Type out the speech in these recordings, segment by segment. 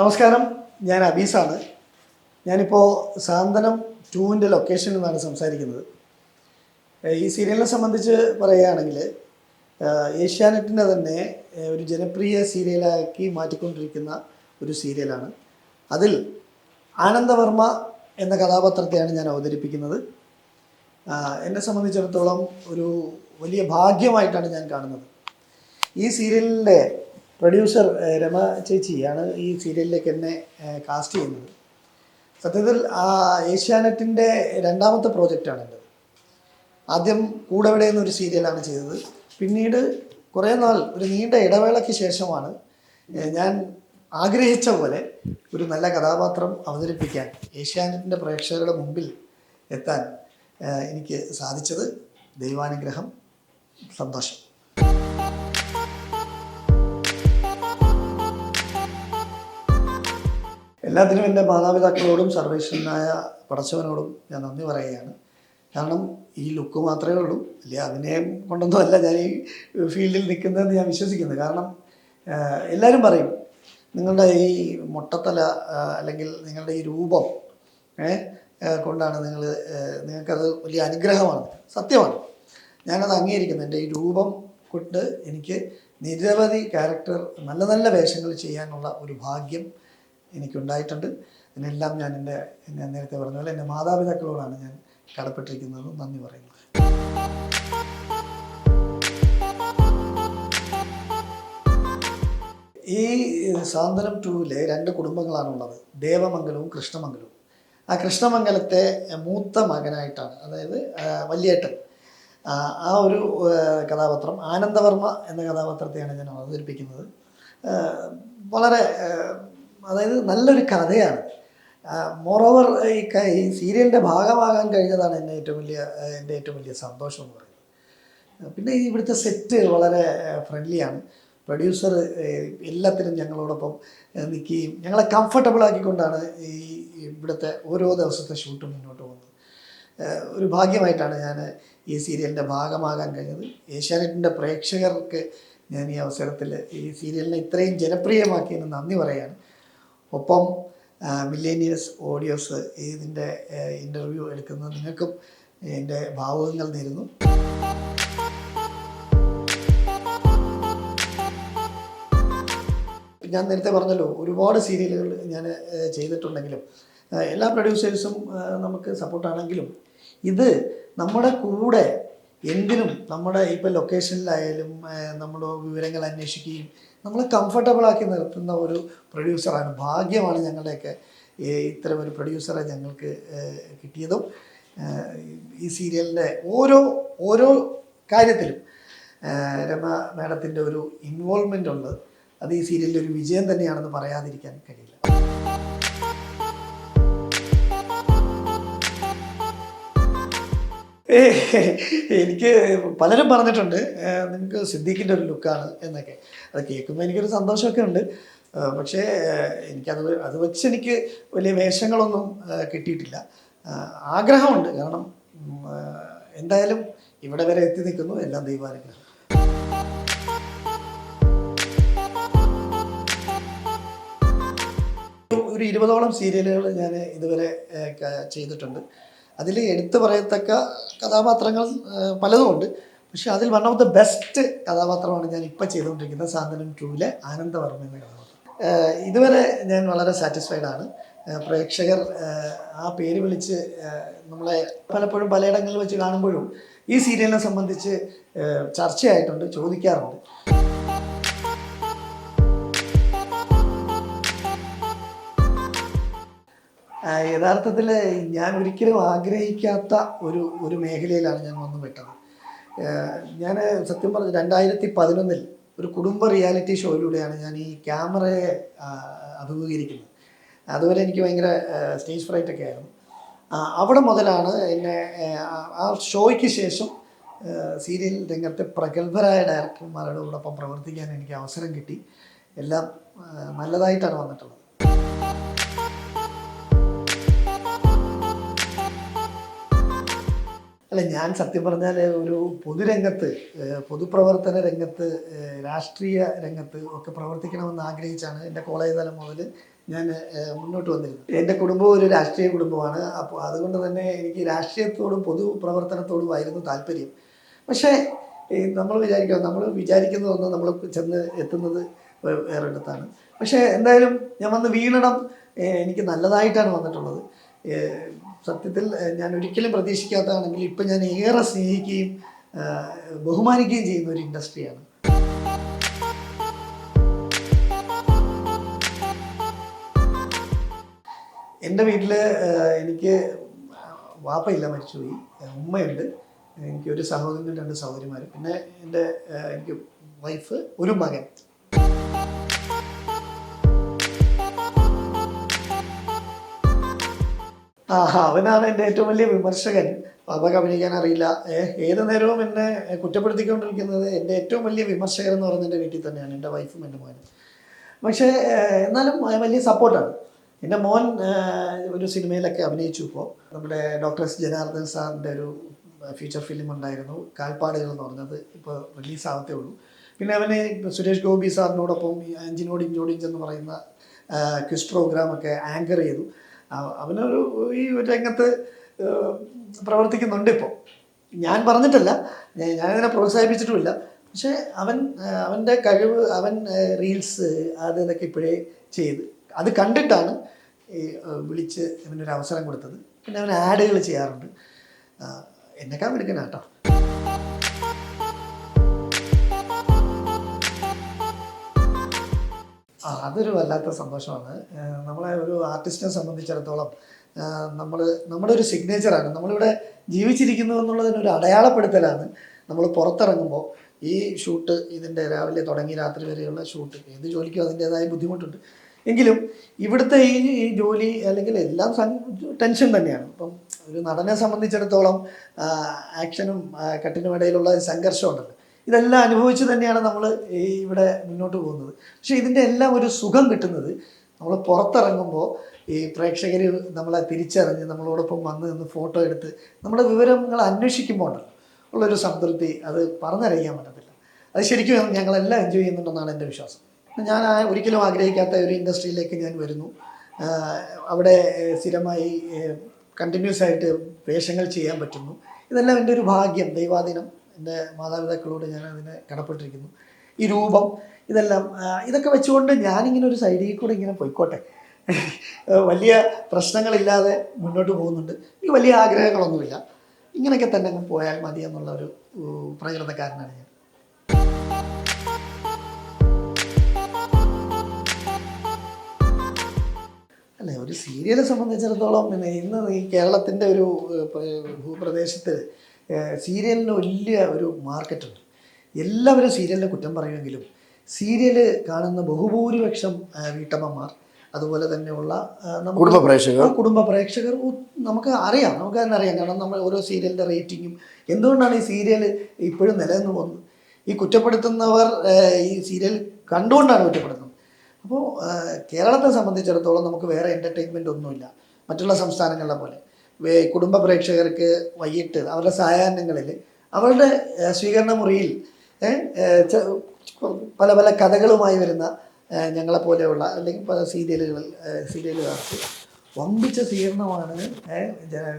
നമസ്കാരം. ഞാൻ അബീസാണ്. ഞാനിപ്പോൾ സാന്തനം ടൂവിന്റെ ലൊക്കേഷനിൽ നിന്നാണ് സംസാരിക്കുന്നത്. ഈ സീരിയലിനെ സംബന്ധിച്ച് പറയുകയാണെങ്കിൽ ഏഷ്യാനെറ്റിനെ തന്നെ ഒരു ജനപ്രിയ സീരിയലാക്കി മാറ്റിക്കൊണ്ടിരിക്കുന്ന ഒരു സീരിയലാണ് അതിൽ ആനന്ദവർമ്മ എന്ന കഥാപാത്രത്തെയാണ് ഞാൻ അവതരിപ്പിക്കുന്നത്. എന്നെ സംബന്ധിച്ചിടത്തോളം ഒരു വലിയ ഭാഗ്യമായിട്ടാണ് ഞാൻ കാണുന്നത്. ഈ സീരിയലിന്റെ പ്രൊഡ്യൂസർ രമ ചേച്ചിയാണ് ഈ സീരിയലിലേക്ക് എന്നെ കാസ്റ്റ് ചെയ്യുന്നത്. സത്യത്തിൽ ആ ഏഷ്യാനെറ്റിന്റെ രണ്ടാമത്തെ പ്രോജക്റ്റാണ് എന്റെ ആദ്യം കൂടെവിടെ എന്നൊരു സീരിയലാണ് ചെയ്തത്. പിന്നീട് കുറേ നാൾ ഒരു നീണ്ട ഇടവേളയ്ക്ക് ശേഷമാണ് ഞാൻ ആഗ്രഹിച്ച പോലെ ഒരു നല്ല കഥാപാത്രം അവതരിപ്പിക്കാൻ ഏഷ്യാനെറ്റിന്റെ പ്രേക്ഷകരുടെ മുമ്പിൽ എത്താൻ എനിക്ക് സാധിച്ചത് ദൈവാനുഗ്രഹം സന്തോഷം. എല്ലാത്തിനും എന്റെ മാതാപിതാക്കളോടും സർവേശ്വരനായ പടച്ചവനോടും ഞാൻ നന്ദി പറയുകയാണ്. കാരണം ഈ ലുക്ക് മാത്രമേ ഉള്ളൂ. അല്ലെ അഭിനയം കൊണ്ടൊന്നും അല്ല ഞാൻ ഈ ഫീൽഡിൽ നിൽക്കുന്നതെന്ന് ഞാൻ വിശ്വസിക്കുന്നത് കാരണം എല്ലാവരും പറയും നിങ്ങളുടെ ഈ മുട്ടത്തല അല്ലെങ്കിൽ നിങ്ങളുടെ ഈ രൂപം കൊണ്ടാണ് നിങ്ങൾ നിങ്ങൾക്കത് വലിയ അനുഗ്രഹമാണ്. സത്യമാണ്. ഞാനത് അംഗീകരിക്കുന്നു. എന്റെ ഈ രൂപം കൊണ്ട് എനിക്ക് നിരവധി ക്യാരക്ടർ നല്ല നല്ല വേഷങ്ങൾ ചെയ്യാനുള്ള ഒരു ഭാഗ്യം എനിക്കുണ്ടായിട്ടുണ്ട്. ഇതിനെല്ലാം ഞാൻ എന്റെ ഞാൻ നേരത്തെ പറഞ്ഞ പോലെ എന്റെ മാതാപിതാക്കളോടാണ് ഞാൻ കടപ്പെട്ടിരിക്കുന്നത്. നന്ദി പറയുന്നു. ഈ സാന്ത്വനം ടൂവിലെ രണ്ട് കുടുംബങ്ങളാണുള്ളത്. ദേവമംഗലവും കൃഷ്ണമംഗലവും. ആ കൃഷ്ണമംഗലത്തെ മൂത്ത മകനായിട്ടാണ് അതായത് വല്യേട്ടൻ. ആ, ഒരു കഥാപാത്രം ആനന്ദവർമ്മ എന്ന കഥാപാത്രത്തെയാണ് ഞാൻ അവതരിപ്പിക്കുന്നത്. വളരെ അതായത് നല്ലൊരു കഥയാണ്. മോറോവർ ഈ ഈ സീരിയലിന്റെ ഭാഗമാകാൻ കഴിഞ്ഞതാണ് എന്റെ ഏറ്റവും വലിയ എന്റെ ഏറ്റവും വലിയ സന്തോഷം എന്ന് പറയുന്നത്. പിന്നെ ഇവിടുത്തെ സെറ്റ് വളരെ ഫ്രണ്ട്ലിയാണ് പ്രൊഡ്യൂസർ എല്ലാത്തിനും ഞങ്ങളോടൊപ്പം നിൽക്കുകയും ഞങ്ങളെ കംഫർട്ടബിൾ ആക്കിക്കൊണ്ടാണ് ഈ ഇവിടുത്തെ ഓരോ ദിവസത്തെ ഷൂട്ടും മുന്നോട്ട് പോകുന്നത്. ഒരു ഭാഗ്യമായിട്ടാണ് ഞാൻ ഈ സീരിയലിന്റെ ഭാഗമാകാൻ കഴിഞ്ഞത്. ഏഷ്യാനെറ്റിന്റെ പ്രേക്ഷകർക്ക് ഞാൻ ഈ അവസരത്തിൽ ഈ സീരിയലിനെ ഇത്രയും ജനപ്രിയമാക്കിയതിന് നന്ദി പറയാണ് ഒപ്പം മില്ലേനിയസ് ഓഡിയോസ് ഇതിന്റെ ഇന്റർവ്യൂ എടുക്കുന്ന നിങ്ങൾക്കും എന്റെ ഭാവുകങ്ങൾ നേരുന്നു. ഞാൻ നേരത്തെ പറഞ്ഞല്ലോ ഒരുപാട് സീരിയലുകൾ ഞാൻ ചെയ്തിട്ടുണ്ടെങ്കിലും എല്ലാ പ്രൊഡ്യൂസേഴ്സും നമുക്ക് സപ്പോർട്ടാണെങ്കിലും ഇത് നമ്മുടെ കൂടെ എന്തിനും നമ്മുടെ ഇപ്പോൾ ലൊക്കേഷനിലായാലും നമ്മൾ വിവരങ്ങൾ അന്വേഷിക്കുകയും നമ്മളെ കംഫർട്ടബിളാക്കി നിർത്തുന്ന ഒരു പ്രൊഡ്യൂസറാണ് ഭാഗ്യമാണ് ഞങ്ങളുടെയൊക്കെ ഇത്തരം ഒരു പ്രൊഡ്യൂസറെ ഞങ്ങൾക്ക് കിട്ടിയതും. ഈ സീരിയലിന്റെ ഓരോ ഓരോ കാര്യത്തിലും രമ മാഡത്തിന്റെ ഒരു ഇൻവോൾവ്മെന്റ് ഉണ്ട്. അത് ഈ സീരിയലിന്റെ ഒരു വിജയം തന്നെയാണെന്ന് പറയാതിരിക്കാൻ കഴിയില്ല. എനിക്ക് പലരും പറഞ്ഞിട്ടുണ്ട് നിങ്ങൾക്ക് സിദ്ദീഖിന്റെ ഒരു ലുക്കാണ് എന്നൊക്കെ. അത് കേൾക്കുമ്പോൾ എനിക്കൊരു സന്തോഷമൊക്കെ ഉണ്ട്. പക്ഷേ എനിക്കത് അത് വെച്ച് എനിക്ക് വലിയ വേഷങ്ങളൊന്നും കിട്ടിയിട്ടില്ല. ആഗ്രഹമുണ്ട്. കാരണം എന്തായാലും ഇവിടെ വരെ എത്തി നിൽക്കുന്നു. എല്ലാം ദൈവാനുഗ്രഹം. ഒരു ഇരുപതോളം സീരിയലുകൾ ഞാൻ ഇതുവരെ ചെയ്തിട്ടുണ്ട്. അതിൽ എടുത്തു പറയത്തക്ക കഥാപാത്രങ്ങൾ പലതുമുണ്ട് പക്ഷെ അതിൽ വൺ ഓഫ് ദ ബെസ്റ്റ് കഥാപാത്രമാണ് ഞാൻ ഇപ്പം ചെയ്തുകൊണ്ടിരിക്കുന്നത് സാന്ത്വനം ടൂവിലെ ആനന്ദവർമ്മ എന്ന കഥാപാത്രം. ഇതുവരെ ഞാൻ വളരെ സാറ്റിസ്ഫൈഡ് ആണ്. പ്രേക്ഷകർ ആ പേര് വിളിച്ച് നമ്മളെ പലപ്പോഴും പലയിടങ്ങളിൽ വെച്ച് കാണുമ്പോഴും ഈ സീരിയലിനെ സംബന്ധിച്ച് ചർച്ചയായിട്ടുണ്ട് ചോദിക്കാറുണ്ട്. യഥാർത്ഥത്തിൽ ഞാൻ ഒരിക്കലും ആഗ്രഹിക്കാത്ത ഒരു ഒരു മേഖലയിലാണ് ഞാൻ വന്നു വിട്ടത് ഞാൻ സത്യം പറഞ്ഞു രണ്ടായിരത്തി പതിനൊന്നിൽ ഒരു കുടുംബ റിയാലിറ്റി ഷോയിലൂടെയാണ് ഞാൻ ഈ ക്യാമറയെ അഭിമുഖീകരിക്കുന്നത്. അതുവരെ എനിക്ക് ഭയങ്കര സ്റ്റേജ് ഫ്രൈറ്റ് ഒക്കെ ആയിരുന്നു അവിടെ മുതലാണ് എന്നെ ആ ഷോയ്ക്ക് ശേഷം സീരിയൽ രംഗത്തെ പ്രഗത്ഭരായ ഡയറക്ടർമാരോടൊപ്പം പ്രവർത്തിക്കാൻ എനിക്ക് അവസരം കിട്ടി. എല്ലാം നല്ലതായിട്ടാണ് വന്നിട്ടുള്ളത്. അല്ല ഞാൻ സത്യം പറഞ്ഞാൽ ഒരു പൊതുരംഗത്ത് പൊതുപ്രവർത്തന രംഗത്ത് രാഷ്ട്രീയ രംഗത്ത് ഒക്കെ പ്രവർത്തിക്കണമെന്ന് ആഗ്രഹിച്ചാണ് എന്റെ കോളേജ് തലം മുതൽ ഞാൻ മുന്നോട്ട് വന്നിരുന്നത്. എന്റെ കുടുംബം ഒരു രാഷ്ട്രീയ കുടുംബമാണ്. അപ്പോൾ അതുകൊണ്ട് തന്നെ എനിക്ക് രാഷ്ട്രീയത്തോടും പൊതുപ്രവർത്തനത്തോടുമായിരുന്നു താല്പര്യം. പക്ഷേ നമ്മൾ വിചാരിക്കുക നമ്മൾ വിചാരിക്കുന്നതൊന്നും നമ്മൾ ചെന്ന് എത്തുന്നത് വേറൊരിടത്താണ്. പക്ഷേ എന്തായാലും ഞാൻ വന്ന് വീണിടം എനിക്ക് നല്ലതായിട്ടാണ് വന്നിട്ടുള്ളത്. സത്യത്തിൽ ഞാൻ ഒരിക്കലും പ്രതീക്ഷിക്കാത്തതാണെങ്കിൽ ഇപ്പം ഞാൻ ഏറെ സ്നേഹിക്കുകയും ബഹുമാനിക്കുകയും ചെയ്യുന്ന ഒരു ഇൻഡസ്ട്രിയാണ്. എന്റെ വീട്ടിൽ എനിക്ക് വാപ്പയില്ല മരിച്ചുപോയി. ഉമ്മയുണ്ട്. എനിക്ക് ഒരു സഹോദരനും രണ്ട് സഹോദരിമാരും. പിന്നെ എന്റെ എനിക്ക് വൈഫ് ഒരു മകൻ. ആ അവനാണ് എന്റെ ഏറ്റവും വലിയ വിമർശകൻ. പാപ്പക്ക് അഭിനയിക്കാൻ അറിയില്ല. ഏത് നേരവും എന്നെ കുറ്റപ്പെടുത്തിക്കൊണ്ടിരിക്കുന്നത് എന്റെ ഏറ്റവും വലിയ വിമർശകൻ എന്ന് പറയുന്നത് എന്റെ വീട്ടിൽ തന്നെയാണ് എന്റെ വൈഫും എന്റെ മോനും. പക്ഷേ എന്നാലും വലിയ സപ്പോർട്ടാണ്. എന്റെ മോൻ ഒരു സിനിമയിലൊക്കെ അഭിനയിച്ചു ഇപ്പോൾ. നമ്മുടെ ഡോക്ടർ എസ് ജനാർദ്ദൻ സാറിന്റെ ഒരു ഫീച്ചർ ഫിലിം ഉണ്ടായിരുന്നു കാൽപ്പാടുകൾ എന്ന് പറഞ്ഞത് ഇപ്പോൾ റിലീസാകത്തേ ഉള്ളൂ. പിന്നെ അവന് സുരേഷ് ഗോപി സാറിനോടൊപ്പം അഞ്ചിനോടിഞ്ചോടിഞ്ചെന്ന് പറയുന്ന ക്വിസ് പ്രോഗ്രാമൊക്കെ ആങ്കർ ചെയ്തു. അവനൊരു ഈ രംഗത്ത് പ്രവർത്തിക്കുന്നുണ്ട് ഇപ്പോൾ ഞാൻ പറഞ്ഞിട്ടല്ല ഞാനതിനെ പ്രോത്സാഹിപ്പിച്ചിട്ടുമില്ല. പക്ഷേ അവൻ അവന്റെ കഴിവ് അവൻ റീൽസ് അത് ഇതൊക്കെ ഇപ്പോഴേ ചെയ്ത്. അത് കണ്ടിട്ടാണ് ഈ വിളിച്ച് അവനൊരു അവസരം കൊടുത്തത്. പിന്നെ അവൻ ആഡുകൾ ചെയ്യാറുണ്ട്. എന്നെക്കാൾ എടുക്കണ ആ അതൊരു വല്ലാത്ത സന്തോഷമാണ്. നമ്മളെ ഒരു ആർട്ടിസ്റ്റിനെ സംബന്ധിച്ചിടത്തോളം നമ്മൾ നമ്മുടെ ഒരു സിഗ്നേച്ചറാണ് നമ്മളിവിടെ ജീവിച്ചിരിക്കുന്നു എന്നുള്ളതിനൊരു അടയാളപ്പെടുത്തലാണ് നമ്മൾ പുറത്തിറങ്ങുമ്പോൾ ഈ ഷൂട്ട് ഇതിന്റെ രാവിലെ തുടങ്ങി രാത്രി വരെയുള്ള ഷൂട്ട് ഏത് ജോലിക്കും അതിന്റേതായ ബുദ്ധിമുട്ടുണ്ട്. എങ്കിലും ഇവിടുത്തെ ഈ ഈ ജോലി അല്ലെങ്കിൽ എല്ലാം ടെൻഷൻ തന്നെയാണ്. ഇപ്പം ഒരു നടനെ സംബന്ധിച്ചിടത്തോളം ആക്ഷനും കട്ടിനും ഇടയിലുള്ള സംഘർഷം ഉണ്ടല്ലോ ഇതെല്ലാം അനുഭവിച്ച് തന്നെയാണ് നമ്മൾ ഈ ഇവിടെ മുന്നോട്ട് പോകുന്നത്. പക്ഷേ ഇതിന്റെ എല്ലാം ഒരു സുഖം കിട്ടുന്നത് നമ്മൾ പുറത്തിറങ്ങുമ്പോൾ ഈ പ്രേക്ഷകർ നമ്മളെ തിരിച്ചറിഞ്ഞ് നമ്മളോടൊപ്പം വന്ന് നിന്ന് ഫോട്ടോ എടുത്ത് നമ്മുടെ വിവരങ്ങൾ അന്വേഷിക്കുമ്പോൾ ഉണ്ടല്ലോ. ഉള്ളൊരു സംതൃപ്തി അത് പറഞ്ഞറിയിക്കാൻ പറ്റത്തില്ല. അത് ശരിക്കും ഞങ്ങളെല്ലാം എൻജോയ് ചെയ്യുന്നുണ്ടെന്നാണ് എന്റെ വിശ്വാസം. ഞാൻ ഒരിക്കലും ആഗ്രഹിക്കാത്ത ഒരു ഇൻഡസ്ട്രിയിലേക്ക് ഞാൻ വരുന്നു. അവിടെ സ്ഥിരമായി കണ്ടിന്യൂസ് ആയിട്ട് വേഷങ്ങൾ ചെയ്യാൻ പറ്റുന്നു. ഇതെല്ലാം എന്റെ ഒരു ഭാഗ്യം ദൈവാധീനം. എന്റെ മാതാപിതാക്കളോട് ഞാൻ അതിനെ കടപ്പെട്ടിരിക്കുന്നു. ഈ രൂപം ഇതെല്ലാം ഇതൊക്കെ വെച്ചുകൊണ്ട് ഞാനിങ്ങനെ ഒരു സൈഡിൽ കൂടെ ഇങ്ങനെ പോയിക്കോട്ടെ. വലിയ പ്രശ്നങ്ങളില്ലാതെ മുന്നോട്ട് പോകുന്നുണ്ട്. എനിക്ക് വലിയ ആഗ്രഹങ്ങളൊന്നുമില്ല. ഇങ്ങനെയൊക്കെ തന്നെ അങ്ങ് പോയാൽ മതി എന്നുള്ള ഒരു പ്രകൃതക്കാരനാണ് ഞാൻ. അല്ലേ ഒരു സീരിയലെ സംബന്ധിച്ചിടത്തോളം പിന്നെ ഇന്ന് ഈ കേരളത്തിന്റെ ഒരു ഭൂപ്രദേശത്ത് സീരിയലിന് വലിയ ഒരു മാർക്കറ്റുണ്ട്. എല്ലാവരും സീരിയലിനെ കുറ്റം പറയുമെങ്കിലും സീരിയൽ കാണുന്ന ബഹുഭൂരിപക്ഷം വീട്ടമ്മമാർ അതുപോലെ തന്നെയുള്ള കുടുംബ പ്രേക്ഷകർ. കുടുംബ പ്രേക്ഷകർ നമുക്ക് അറിയാം നമുക്ക് തന്നെ അറിയാം. കാരണം നമ്മൾ ഓരോ സീരിയലിന്റെ റേറ്റിങ്ങും എന്തുകൊണ്ടാണ് ഈ സീരിയൽ ഇപ്പോഴും നിലനിന്ന് പോകുന്നത്? ഈ കുറ്റപ്പെടുത്തുന്നവർ ഈ സീരിയൽ കണ്ടുകൊണ്ടാണ് കുറ്റപ്പെടുത്തുന്നത്. അപ്പോൾ കേരളത്തെ സംബന്ധിച്ചിടത്തോളം നമുക്ക് വേറെ എന്റർടൈൻമെന്റ് ഒന്നുമില്ല. മറ്റുള്ള സംസ്ഥാനങ്ങളിലെ പോലെ. കുടുംബ പ്രേക്ഷകർക്ക് വൈകിട്ട് അവരുടെ സായാഹ്നങ്ങളിൽ അവരുടെ സ്വീകരണ മുറിയിൽ പല പല കഥകളുമായി വരുന്ന ഞങ്ങളെപ്പോലെയുള്ള അല്ലെങ്കിൽ പല സീരിയലുകൾ ഏഹ്, സീരിയലുകാർക്ക് വമ്പിച്ച സ്വീകരണമാണ്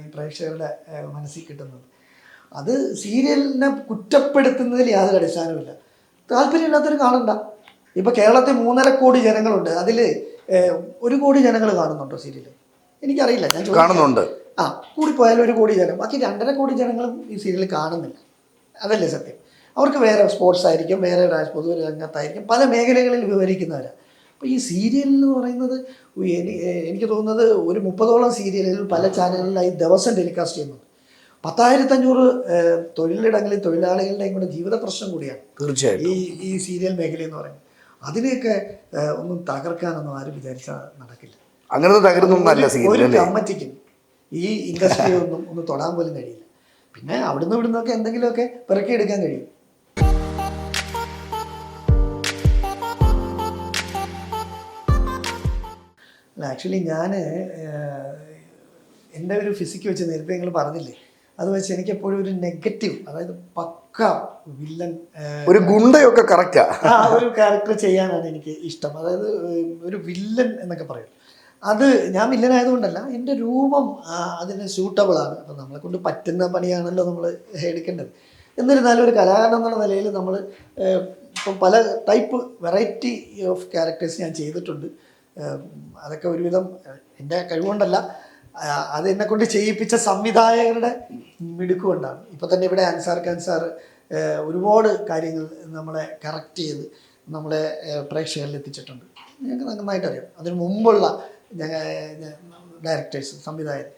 ഈ പ്രേക്ഷകരുടെ മനസ്സിൽ കിട്ടുന്നത്. അത് സീരിയലിനെ കുറ്റപ്പെടുത്തുന്നതിൽ യാതൊരു അടിസ്ഥാനമില്ല താല്പര്യമില്ലാത്തവർ കാണണ്ട. ഇപ്പോൾ കേരളത്തിൽ മൂന്നര കോടി ജനങ്ങളുണ്ട്. അതിൽ ഒരു കോടി ജനങ്ങൾ കാണുന്നുണ്ടോ സീരിയൽ എനിക്കറിയില്ല. ഞാൻ കാണുന്നുണ്ട്. ആ കൂടിപ്പോയാൽ ഒരു കോടി ജനം. ബാക്കി രണ്ടര കോടി ജനങ്ങളും ഈ സീരിയൽ കാണുന്നില്ല. അതല്ലേ സത്യം? അവർക്ക് വേറെ സ്പോർട്സ് ആയിരിക്കും വേറെ പൊതു പൊതുവെ രംഗത്തായിരിക്കും പല മേഖലകളിൽ വിവരിക്കുന്നവരാണ് അപ്പോൾ ഈ സീരിയൽ എന്ന് പറയുന്നത് എനിക്ക് തോന്നുന്നത് ഒരു മുപ്പതോളം സീരിയലുകൾ പല ചാനലുകളിലായി ദിവസം ടെലികാസ്റ്റ് ചെയ്യുന്നുണ്ട്. പത്തായിരത്തഞ്ഞൂറ് തൊഴിലിടങ്ങളിൽ തൊഴിലാളികളുടെയും കൂടെ ജീവിത പ്രശ്നം കൂടിയാണ് തീർച്ചയായും ഈ ഈ സീരിയൽ മേഖല എന്ന് പറയുന്നത്. അതിനെയൊക്കെ ഒന്നും തകർക്കാനൊന്നും ആരും വിചാരിച്ചാൽ നടക്കില്ല. അങ്ങനത്തെ അല്ല സീരിയൽ അമ്മറ്റിക്കും കമ്മറ്റിക്കും ഈ ഇൻഡസ്ട്രി ഒന്നും ഒന്ന് തൊടാൻ പോലും കഴിയില്ല. പിന്നെ അവിടുന്ന് ഇവിടുന്നൊക്കെ എന്തെങ്കിലുമൊക്കെ എടുക്കാൻ കഴിയും. അല്ല ആക്ച്വലി ഞാൻ എന്റെ ഒരു ഫിസിക്ക് വെച്ച് നേരത്തെ നിങ്ങൾ പറഞ്ഞില്ലേ? അത് വെച്ച് എനിക്ക് എപ്പോഴും ഒരു നെഗറ്റീവ് അതായത് പക്ക പക്ക വില്ലൻ ഒരു ഗുണ്ടയൊക്കെ കറക്റ്റാ ആ ഒരു ക്യാരക്ടർ ചെയ്യാനാണ് എനിക്ക് ഇഷ്ടം. അതായത് ഒരു വില്ലൻ എന്നൊക്കെ പറയും അത് ഞാൻ വില്ലനായതുകൊണ്ടല്ല എന്റെ രൂപം അതിന് സ്യൂട്ടബിൾ ആണ്. അപ്പം നമ്മളെ കൊണ്ട് പറ്റുന്ന പണിയാണല്ലോ നമ്മൾ എടുക്കേണ്ടത്. എന്നിരുന്നാലും ഒരു കലാകാരൻ എന്നുള്ള നിലയിൽ നമ്മൾ ഇപ്പം പല ടൈപ്പ് വെറൈറ്റി ഓഫ് ക്യാരക്ടേഴ്സ് ഞാൻ ചെയ്തിട്ടുണ്ട്. അതൊക്കെ ഒരുവിധം എന്റെ കഴിവുകൊണ്ടല്ല അത് എന്നെ കൊണ്ട് ചെയ്യിപ്പിച്ച സംവിധായകരുടെ മിടുക്കുകൊണ്ടാണ് ഇപ്പം തന്നെ ഇവിടെ അൻസാർ ഖാൻ സാർ ഒരുപാട് കാര്യങ്ങൾ നമ്മളെ കറക്റ്റ് ചെയ്ത് നമ്മളെ പ്രേക്ഷകരിൽ എത്തിച്ചിട്ടുണ്ട്. ഞങ്ങൾക്ക് നന്നായിട്ട് അറിയാം അതിന് മുമ്പുള്ള ഡയറക്ടേഴ്സ് സംവിധായകർ.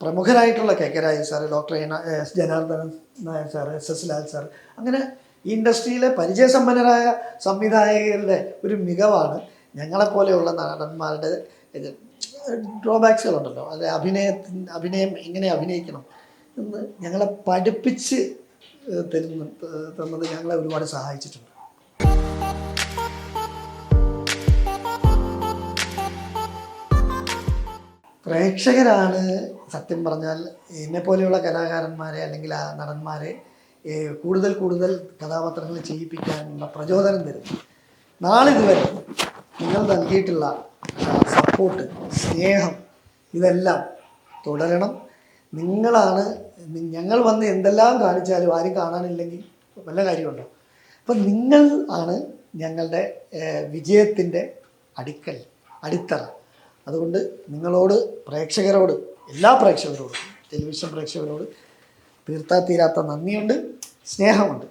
പ്രമുഖരായിട്ടുള്ള K K Rajan sir doctor S Janardhanan Nair sir S S Lal sir അങ്ങനെ ഇൻഡസ്ട്രിയിലെ പരിചയസമ്പന്നരായ സംവിധായകരുടെ ഒരു മികവാണ് ഞങ്ങളെപ്പോലെയുള്ള നടന്മാരുടെ ഡ്രോബാക്സുകളുണ്ടല്ലോ അത് അഭിനയ അഭിനയം എങ്ങനെ അഭിനയിക്കണം എന്ന് ഞങ്ങളെ പഠിപ്പിച്ച് തരുന്ന തന്നത് ഞങ്ങളെ ഒരുപാട് സഹായിച്ചിട്ടുണ്ട്. പ്രേക്ഷകരാണ് സത്യം പറഞ്ഞാൽ എന്നെ പോലെയുള്ള കലാകാരന്മാരെ അല്ലെങ്കിൽ ആ നടന്മാരെ കൂടുതൽ കൂടുതൽ കഥാപാത്രങ്ങൾ ചെയ്യിപ്പിക്കാനുള്ള പ്രചോദനം തരുന്നു. നാളിതുവരെ നിങ്ങൾ നൽകിയിട്ടുള്ള സപ്പോർട്ട് സ്നേഹം ഇതെല്ലാം തുടരണം. നിങ്ങളാണ് ഞങ്ങൾ വന്ന് എന്തെല്ലാം കാണിച്ചാലും ആരും കാണാനില്ലെങ്കിൽ വല്ല കാര്യമുണ്ടോ? അപ്പം നിങ്ങൾ ആണ് ഞങ്ങളുടെ വിജയത്തിന്റെ അടിക്കൽ അടിത്തറ. അതുകൊണ്ട് നിങ്ങളോട് പ്രേക്ഷകരോട് എല്ലാ പ്രേക്ഷകരോടും ടെലിവിഷൻ പ്രേക്ഷകരോട് തീർത്താ തീരാത്ത നന്ദിയുണ്ട് സ്നേഹമുണ്ട്.